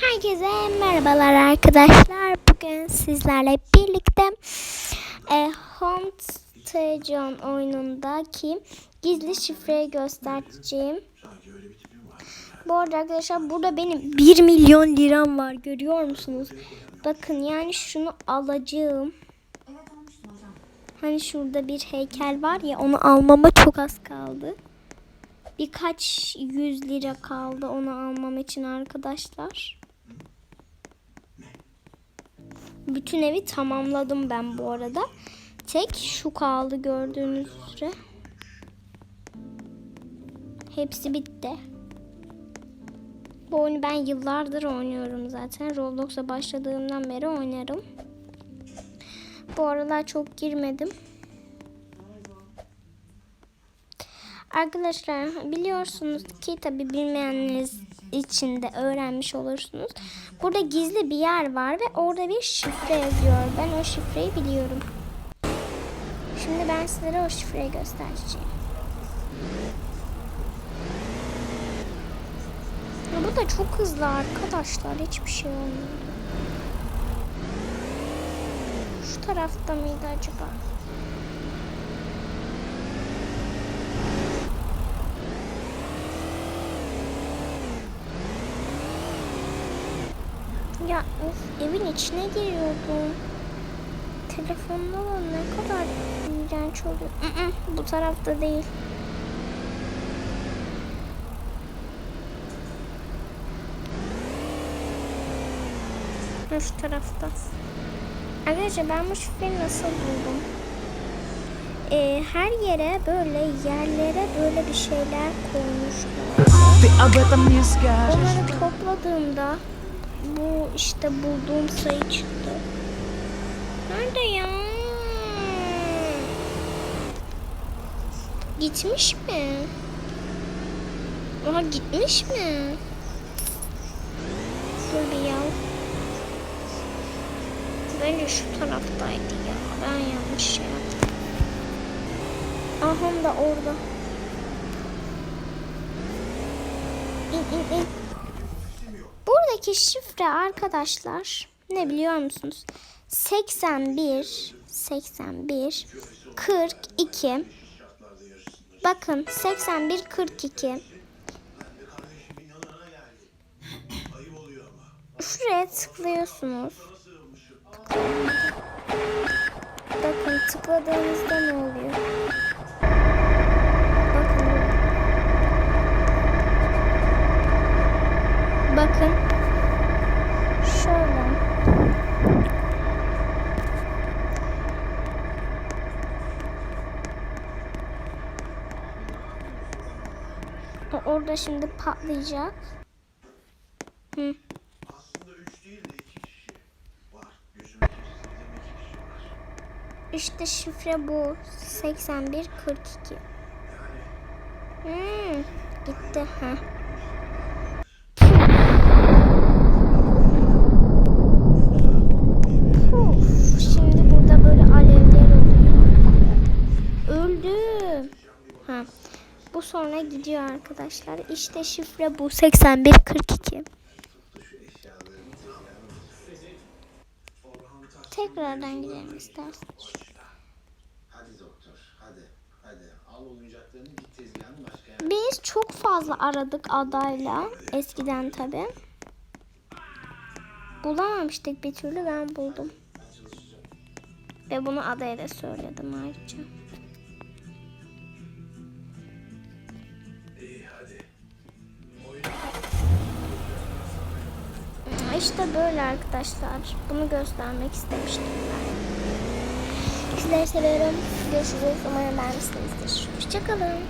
Herkese merhabalar arkadaşlar. Bugün sizlerle birlikte e, Haunted oyunundaki gizli şifreyi göstereceğim. Bu arada arkadaşlar burada benim 1 milyon liram var görüyor musunuz? Bakın yani şunu alacağım. Hani şurada bir heykel var ya onu almama çok az kaldı. Birkaç yüz lira kaldı onu almam için arkadaşlar. Bütün evi tamamladım ben bu arada. Tek şu kaldı gördüğünüz üzere. Hepsi bitti. Bu oyunu ben yıllardır oynuyorum zaten. Roblox'a başladığımdan beri oynarım. Bu aralar çok girmedim. Arkadaşlar biliyorsunuz ki tabi bilmeyenleriniz için de öğrenmiş olursunuz. Burada gizli bir yer var ve orada bir şifre yazıyor. Ben o şifreyi biliyorum. Şimdi ben sizlere o şifreyi göstereceğim. Ya bu da çok hızlı arkadaşlar. Hiçbir şey olmuyor. Şu tarafta mıydı acaba? Ya of, evin içine giriyordum. Telefonda da ne kadar iğrenç oluyor. Bu tarafta değil. Şu tarafta. Arkadaşlar ben bu şifreyi nasıl buldum? Ee, her yere böyle yerlere böyle bir şeyler koymuşlar. Onları topladığımda bu işte bulduğum sayı çıktı. Nerede ya? Gitmiş mi? Aha gitmiş mi? Dur bir ya. Bence şu taraftaydı ya. Ben yanlış şey yaptım. Aha da orada. İn in in. Buradaki şifre arkadaşlar ne biliyor musunuz? 81 81 42 Bakın 81 42 Şuraya tıklıyorsunuz. Bakın tıkladığınızda ne oluyor? Bakın burada. Bakın. Şöyle. O orada şimdi patlayacak. Hı. İşte şifre bu. 81 42. Hmm, gitti ha. Puf, şimdi burada böyle alevler oluyor. Öldüm. Ha. Bu sonra gidiyor arkadaşlar. İşte şifre bu 8142. Tekrardan gidelim yere. Biz çok fazla aradık adayla. Eskiden tabi. Bulamamıştık bir türlü ben buldum. Ve bunu adaya da söyledim ayrıca. İşte böyle arkadaşlar. Bunu göstermek istemiştim ben. Sizleri seviyorum. Görüşürüz. Umarım beğenmişsinizdir. Hoşçakalın.